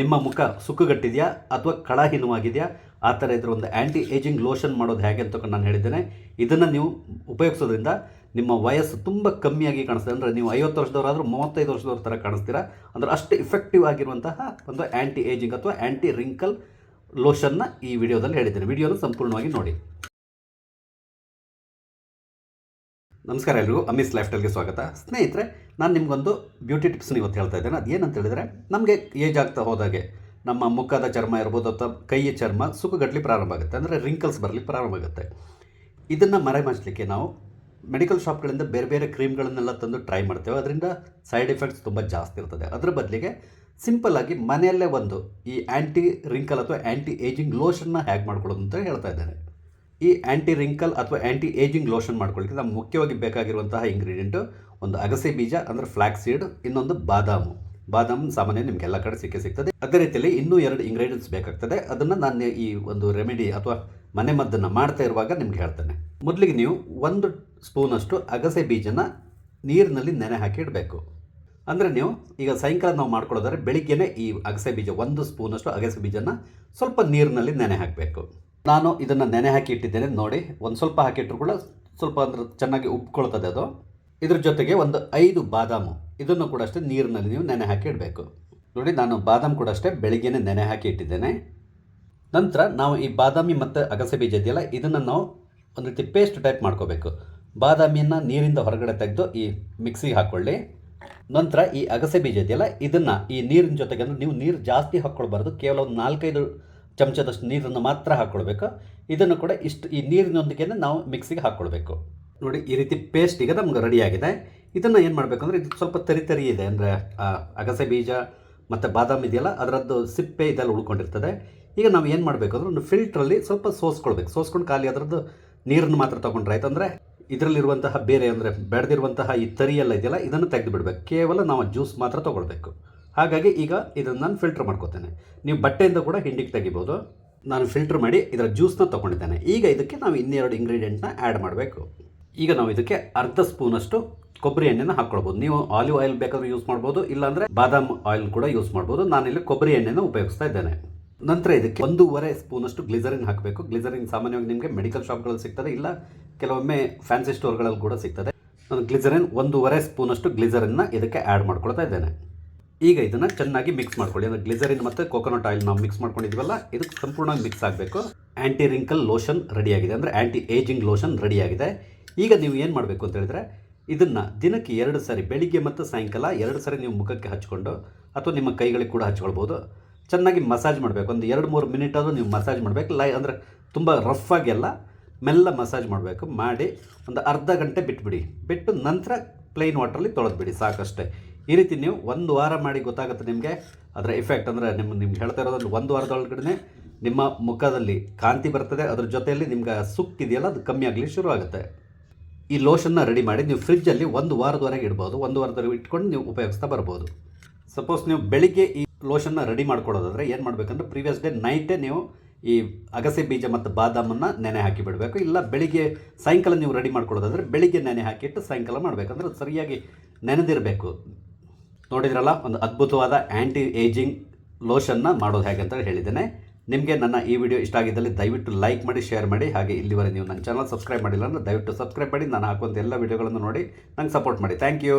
ನಿಮ್ಮ ಮುಖ ಸುಕ್ಕುಗಟ್ಟಿದೆಯಾ ಅಥವಾ ಕಳಹೀನವಾಗಿದೆಯಾ? ಆ ಥರ ಇದ್ರ ಒಂದು ಆ್ಯಂಟಿ ಏಜಿಂಗ್ ಲೋಷನ್ ಮಾಡೋದು ಹೇಗೆ ಅಂತ ನಾನು ಹೇಳಿದ್ದೇನೆ. ಇದನ್ನು ನೀವು ಉಪಯೋಗಿಸೋದ್ರಿಂದ ನಿಮ್ಮ ವಯಸ್ಸು ತುಂಬ ಕಮ್ಮಿಯಾಗಿ ಕಾಣಿಸ್ತದೆ. ಅಂದರೆ ನೀವು ಐವತ್ತು ವರ್ಷದವರಾದರೂ ಮೂವತ್ತೈದು ವರ್ಷದವ್ರ ಥರ ಕಾಣಿಸ್ತೀರಾ? ಅಂದರೆ ಅಷ್ಟು ಇಫೆಕ್ಟಿವ್ ಆಗಿರುವಂತಹ ಒಂದು ಆ್ಯಂಟಿ ಏಜಿಂಗ್ ಅಥವಾ ಆ್ಯಂಟಿ ರಿಂಕಲ್ ಲೋಷನ್ನ ಈ ವಿಡಿಯೋದಲ್ಲಿ ಹೇಳಿದ್ದೇನೆ. ವಿಡಿಯೋನ ಸಂಪೂರ್ಣವಾಗಿ ನೋಡಿ. ನಮಸ್ಕಾರ ಎಲ್ಲರೂ ಅಮಿಸ್ ಲೈಫ್ ಸ್ಟೈಲ್ಗೆ ಸ್ವಾಗತ. ಸ್ನೇಹಿತರೆ, ನಾನು ನಿಮಗೊಂದು ಬ್ಯೂಟಿ ಟಿಪ್ಸ್ನ ಇವತ್ತು ಹೇಳ್ತಾ ಇದ್ದೇನೆ. ಅದು ಏನಂತ ಹೇಳಿದರೆ, ನಮಗೆ ಏಜ್ ಆಗ್ತಾ ಹೋದಾಗೆ ನಮ್ಮ ಮುಖದ ಚರ್ಮ ಇರ್ಬೋದು ಅಥವಾ ಕೈಯ ಚರ್ಮ ಸುಖಗಟ್ಟಲಿ ಪ್ರಾರಂಭ ಆಗುತ್ತೆ. ಅಂದರೆ ರಿಂಕಲ್ಸ್ ಬರಲಿ ಪ್ರಾರಂಭ ಆಗುತ್ತೆ. ಇದನ್ನು ಮರೆಮಾಚಲಿಕ್ಕೆ ನಾವು ಮೆಡಿಕಲ್ ಶಾಪ್ಗಳಿಂದ ಬೇರೆ ಬೇರೆ ಕ್ರೀಮ್ಗಳನ್ನೆಲ್ಲ ತಂದು ಟ್ರೈ ಮಾಡ್ತೇವೆ. ಅದರಿಂದ ಸೈಡ್ ಎಫೆಕ್ಟ್ಸ್ ತುಂಬ ಜಾಸ್ತಿ ಇರ್ತದೆ. ಅದರ ಬದಲಿಗೆ ಸಿಂಪಲ್ಲಾಗಿ ಮನೆಯಲ್ಲೇ ಒಂದು ಈ ಆ್ಯಂಟಿ ರಿಂಕಲ್ ಅಥವಾ ಆ್ಯಂಟಿ ಏಜಿಂಗ್ ಲೋಷನ್ನ ಹ್ಯಾಕ್ ಮಾಡ್ಕೊಳ್ಳೋದು ಅಂತ ಹೇಳ್ತಾ ಇದ್ದೇನೆ. ಈ ಆ್ಯಂಟಿ ರಿಂಕಲ್ ಅಥವಾ ಆ್ಯಂಟಿ ಏಜಿಂಗ್ ಲೋಷನ್ ಮಾಡ್ಕೊಳ್ಳಿಕ್ಕೆ ನಮ್ಗೆ ಮುಖ್ಯವಾಗಿ ಬೇಕಾಗಿರುವಂತಹ ಇಂಗ್ರೀಡಿಯೆಂಟು ಒಂದು ಅಗಸೆ ಬೀಜ, ಅಂದರೆ ಫ್ಲ್ಯಾಕ್ ಸೀಡ್ ಇನ್ನೊಂದು ಬಾದಾಮು. ಬಾದಾಮು ಸಾಮಾನ್ಯ ನಿಮಗೆಲ್ಲ ಕಡೆ ಸಿಕ್ಕೇ ಸಿಗ್ತದೆ. ಅದೇ ರೀತಿಯಲ್ಲಿ ಇನ್ನೂ ಎರಡು ಇಂಗ್ರೀಡಿಯೆಂಟ್ಸ್ ಬೇಕಾಗ್ತದೆ. ಅದನ್ನು ನಾನು ಈ ಒಂದು ರೆಮಿಡಿ ಅಥವಾ ಮನೆ ಮದ್ದನ್ನು ಮಾಡ್ತಾ ಇರುವಾಗ ನಿಮ್ಗೆ ಹೇಳ್ತೇನೆ. ಮೊದಲಿಗೆ ನೀವು ಒಂದು ಸ್ಪೂನಷ್ಟು ಅಗಸೆ ಬೀಜನ ನೀರಿನಲ್ಲಿ ನೆನೆ ಹಾಕಿ ಇಡಬೇಕು. ಅಂದರೆ ನೀವು ಈಗ ಸಾಯಂಕಾಲ ನಾವು ಮಾಡ್ಕೊಳ್ಳೋದಾದ್ರೆ ಬೆಳಿಗ್ಗೆನೇ ಈ ಅಗಸೆ ಬೀಜ ಒಂದು ಸ್ಪೂನಷ್ಟು ಅಗಸೆ ಬೀಜನ ಸ್ವಲ್ಪ ನೀರಿನಲ್ಲಿ ನೆನೆ ಹಾಕಬೇಕು. ನಾನು ಇದನ್ನು ನೆನೆ ಹಾಕಿ ಇಟ್ಟಿದ್ದೇನೆ, ನೋಡಿ, ಒಂದು ಸ್ವಲ್ಪ ಹಾಕಿಟ್ರು ಕೂಡ ಸ್ವಲ್ಪ ಅಂದ್ರೆ ಚೆನ್ನಾಗಿ ಉಪ್ಕೊಳ್ತದೆ ಅದು. ಇದ್ರ ಜೊತೆಗೆ ಒಂದು ಐದು ಬಾದಾಮು, ಇದನ್ನು ಕೂಡ ಅಷ್ಟೇ ನೀರಿನಲ್ಲಿ ನೀವು ನೆನೆ ಹಾಕಿ ಇಡಬೇಕು. ನೋಡಿ, ನಾನು ಬಾದಾಮಿ ಕೂಡ ಅಷ್ಟೇ ಬೆಳಿಗ್ಗೆನೇ ನೆನೆ ಹಾಕಿ ಇಟ್ಟಿದ್ದೇನೆ. ನಂತರ ನಾವು ಈ ಬಾದಾಮಿ ಮತ್ತು ಅಗಸೆ ಬೀಜ ಇದೆಯಲ್ಲ ಇದನ್ನು ನಾವು ಒಂದು ರೀತಿ ಪೇಸ್ಟ್ ಟೈಪ್ ಮಾಡ್ಕೋಬೇಕು. ಬಾದಾಮಿಯನ್ನು ನೀರಿಂದ ಹೊರಗಡೆ ತೆಗೆದು ಈ ಮಿಕ್ಸಿಗೆ ಹಾಕ್ಕೊಳ್ಳಿ ನಂತರ ಈ ಅಗಸೆ ಬೀಜ ಇದೆಯಲ್ಲ ಇದನ್ನು ಈ ನೀರಿನ ಜೊತೆಗೆ ಅಂದರೆ ನೀವು ನೀರು ಜಾಸ್ತಿ ಹಾಕ್ಕೊಳ್ಬಾರ್ದು, ಕೇವಲ ಒಂದು ನಾಲ್ಕೈದು ಚಮಚದಷ್ಟು ನೀರನ್ನು ಮಾತ್ರ ಹಾಕ್ಕೊಳ್ಬೇಕು. ಇದನ್ನು ಕೂಡ ಇಷ್ಟು, ಈ ನೀರಿನೊಂದಿಗೆ ನಾವು ಮಿಕ್ಸಿಗೆ ಹಾಕ್ಕೊಳ್ಬೇಕು. ನೋಡಿ, ಈ ರೀತಿ ಪೇಸ್ಟ್ ಈಗ ನಮ್ಗೆ ರೆಡಿಯಾಗಿದೆ ಇದನ್ನು ಏನು ಮಾಡಬೇಕು ಅಂದರೆ ಇದು ಸ್ವಲ್ಪ ತರಿ ತರಿ ಇದೆ ಅಂದರೆ ಅಗಸೆ ಬೀಜ ಮತ್ತು ಬಾದಾಮಿ ಇದೆಯಲ್ಲ, ಅದರದ್ದು ಸಿಪ್ಪೆ ಇದೆಲ್ಲ ಉಳ್ಕೊಂಡಿರ್ತದೆ. ಈಗ ನಾವು ಏನು ಮಾಡಬೇಕು ಅಂದರೆ ಒಂದು ಫಿಲ್ಟ್ರಲ್ಲಿ ಸ್ವಲ್ಪ ಸೋಸ್ಕೊಳ್ಬೇಕು. ಸೋಸ್ಕೊಂಡು ಖಾಲಿ ಅದರದ್ದು ನೀರನ್ನು ಮಾತ್ರ ತೊಗೊಂಡ್ರೆ ಆಯ್ತು ಅಂದರೆ ಇದರಲ್ಲಿರುವಂತಹ ಬೇರೆ ಅಂದರೆ ಬೆಳೆದಿರುವಂತಹ ಈ ತರಿ ಎಲ್ಲ ಇದೆಯಲ್ಲ, ಇದನ್ನು ತೆಗೆದು ಬಿಡಬೇಕು. ಕೇವಲ ನಾವು ಜ್ಯೂಸ್ ಮಾತ್ರ ತೊಗೊಳ್ಬೇಕು. ಹಾಗಾಗಿ ಈಗ ಇದನ್ನು ನಾನು ಫಿಲ್ಟರ್ ಮಾಡ್ಕೋತೇನೆ. ನೀವು ಬಟ್ಟೆಯಿಂದ ಕೂಡ ಹಿಂಡಿಗೆ ತೆಗಿಬೋದು. ನಾನು ಫಿಲ್ಟರ್ ಮಾಡಿ ಇದರ ಜ್ಯೂಸ್ನ ತೊಗೊಂಡಿದ್ದೇನೆ. ಈಗ ಇದಕ್ಕೆ ನಾವು ಇನ್ನೆರಡು ಇಂಗ್ರೀಡಿಯೆಂಟ್ನ ಆ್ಯಡ್ ಮಾಡಬೇಕು. ಈಗ ನಾವು ಇದಕ್ಕೆ ಅರ್ಧ ಸ್ಪೂನಷ್ಟು ಕೊಬ್ಬರಿ ಎಣ್ಣೆನ ಹಾಕ್ಕೊಳ್ಬೋದು. ನೀವು ಆಲಿವ್ ಆಯಿಲ್ ಬೇಕಾದರೂ ಯೂಸ್ ಮಾಡ್ಬೋದು, ಇಲ್ಲಾಂದರೆ ಬಾದಾಮ್ ಆಯಿಲ್ ಕೂಡ ಯೂಸ್ ಮಾಡ್ಬೋದು. ನಾನಿಲ್ಲಿ ಕೊಬ್ಬರಿ ಎಣ್ಣೆನ ಉಪಯೋಗಿಸ್ತಾ ಇದ್ದೇನೆ. ನಂತರ ಇದಕ್ಕೆ ಒಂದೂವರೆ ಸ್ಪೂನಷ್ಟು ಗ್ಲಿಸರಿನ್ ಹಾಕಬೇಕು. ಗ್ಲಿಸರಿನ್ ಸಾಮಾನ್ಯವಾಗಿ ನಿಮಗೆ ಮೆಡಿಕಲ್ ಶಾಪ್ಗಳಲ್ಲಿ ಸಿಗ್ತದೆ, ಇಲ್ಲ ಕೆಲವೊಮ್ಮೆ ಫ್ಯಾನ್ಸಿ ಸ್ಟೋರ್ಗಳಲ್ಲಿ ಕೂಡ ಸಿಗ್ತದೆ. ನಾನು ಗ್ಲಿಸರಿನ್ ಒಂದೂವರೆ ಸ್ಪೂನಷ್ಟು ಗ್ಲಿಸರಿನ್ನ ಇದಕ್ಕೆ ಆ್ಯಡ್ ಮಾಡ್ಕೊಳ್ತಾ ಇದ್ದೇನೆ. ಈಗ ಇದನ್ನು ಚೆನ್ನಾಗಿ ಮಿಕ್ಸ್ ಮಾಡ್ಕೊಳ್ಳಿ. ಅಂದರೆ ಗ್ಲಿಸರಿನ್ ಮತ್ತು ಕೋಕೋನಟ್ ಆಯಿಲ್ ನಾವು ಮಿಕ್ಸ್ ಮಾಡ್ಕೊಂಡಿದ್ವಲ್ಲ ಇದು ಸಂಪೂರ್ಣವಾಗಿ ಮಿಕ್ಸ್ ಆಗಬೇಕು. ಆ್ಯಂಟಿ ರಿಂಕಲ್ ಲೋಷನ್ ರೆಡಿಯಾಗಿದೆ ಅಂದರೆ ಆ್ಯಂಟಿ ಏಜಿಂಗ್ ಲೋಷನ್ ರೆಡಿಯಾಗಿದೆ ಈಗ ನೀವು ಏನು ಮಾಡಬೇಕು ಅಂತ ಹೇಳಿದ್ರೆ, ಇದನ್ನು ದಿನಕ್ಕೆ ಎರಡು ಸಾರಿ, ಬೆಳಿಗ್ಗೆ ಮತ್ತು ಸಾಯಂಕಾಲ ಎರಡು ಸಾರಿ ನೀವು ಮುಖಕ್ಕೆ ಹಚ್ಕೊಂಡು, ಅಥವಾ ನಿಮ್ಮ ಕೈಗಳಿಗೆ ಕೂಡ ಹಚ್ಕೊಳ್ಬೋದು. ಚೆನ್ನಾಗಿ ಮಸಾಜ್ ಮಾಡಬೇಕು. ಒಂದು ಎರಡು ಮೂರು ಮಿನಿಟ್ ಆದರೂ ನೀವು ಮಸಾಜ್ ಮಾಡಬೇಕು. ಲೈ, ಅಂದರೆ ತುಂಬ ರಫ್ ಆಗಿ ಎಲ್ಲ ಮೆಲ್ಲ ಮಸಾಜ್ ಮಾಡಬೇಕು. ಮಾಡಿ ಒಂದು ಅರ್ಧ ಗಂಟೆ ಬಿಟ್ಬಿಡಿ. ಬಿಟ್ಟು ನಂತರ ಪ್ಲೈನ್ ವಾಟ್ರಲ್ಲಿ ತೊಳೆದ್ಬಿಡಿ. ಸಾಕಷ್ಟೇ. ಈ ರೀತಿ ನೀವು ಒಂದು ವಾರ ಮಾಡಿ ಗೊತ್ತಾಗುತ್ತೆ ನಿಮಗೆ. ಅದರ ಎಫೆಕ್ಟ್ ಅಂದರೆ ನಿಮ್ಮ ನಿಮ್ಗೆ ಹೇಳ್ತಾ ಇರೋದ್ರಲ್ಲಿ ಒಂದು ವಾರದೊಳಗಡೆ ನಿಮ್ಮ ಮುಖದಲ್ಲಿ ಕಾಂತಿ ಬರ್ತದೆ. ಅದ್ರ ಜೊತೆಯಲ್ಲಿ ನಿಮ್ಗೆ ಸುಕ್ಕಿದೆಯಲ್ಲ ಅದು ಕಮ್ಮಿ ಆಗಲಿ ಶುರು ಆಗುತ್ತೆ. ಈ ಲೋಷನ್ನ ರೆಡಿ ಮಾಡಿ ನೀವು ಫ್ರಿಜ್ಜಲ್ಲಿ ಒಂದು ವಾರದವರೆಗೆ ಇಡ್ಬೋದು. ಒಂದು ವಾರದವರೆಗೆ ಇಟ್ಕೊಂಡು ನೀವು ಉಪಯೋಗಿಸ್ತಾ ಬರ್ಬೋದು. ಸಪೋಸ್ ನೀವು ಬೆಳಿಗ್ಗೆ ಈ ಲೋಷನ್ನ ರೆಡಿ ಮಾಡ್ಕೊಳ್ಳೋದಾದ್ರೆ ಏನು ಮಾಡಬೇಕಂದ್ರೆ ಪ್ರೀವಿಯಸ್ ಡೇ ನೈಟೇ ನೀವು ಈ ಅಗಸೆ ಬೀಜ ಮತ್ತು ಬಾದಾಮನ್ನು ನೆನೆ ಹಾಕಿ ಬಿಡಬೇಕು. ಇಲ್ಲ ಬೆಳಿಗ್ಗೆ ಸಾಯಂಕಾಲ ನೀವು ರೆಡಿ ಮಾಡ್ಕೊಳ್ಳೋದಾದ್ರೆ ಬೆಳಿಗ್ಗೆ ನೆನೆ ಹಾಕಿಟ್ಟು ಸಾಯಂಕಾಲ ಮಾಡಬೇಕಂದ್ರೆ ಅದು ಸರಿಯಾಗಿ ನೆನೆದಿರಬೇಕು. ನೋಡಿದ್ರಲ್ಲ, ಒಂದು ಅದ್ಭುತವಾದ ಆ್ಯಂಟಿ ಏಜಿಂಗ್ ಲೋಷನ್ನ ಮಾಡೋದು ಹೇಗೆ ಅಂತ ಹೇಳಿದ್ದೇನೆ. ನಿಮಗೆ ನನ್ನ ಈ ವಿಡಿಯೋ ಇಷ್ಟ ಆಗಿದ್ದಲ್ಲಿ ದಯವಿಟ್ಟು ಲೈಕ್ ಮಾಡಿ ಶೇರ್ ಮಾಡಿ, ಹಾಗೆ ಇಲ್ಲಿವರೆಗೆ ನೀವು ನನ್ನ ಚಾನಲ್ ಸಬ್ಸ್ಕ್ರೈಬ್ ಮಾಡಿಲ್ಲ ಅಂದರೆ ದಯವಿಟ್ಟು ಸಬ್ಸ್ಕ್ರೈಬ್ ಮಾಡಿ, ನಾನು ಹಾಕುವಂಥ ಎಲ್ಲ ವಿಡಿಯೋಗಳನ್ನು ನೋಡಿ ನಂಗೆ ಸಪೋರ್ಟ್ ಮಾಡಿ. Thank you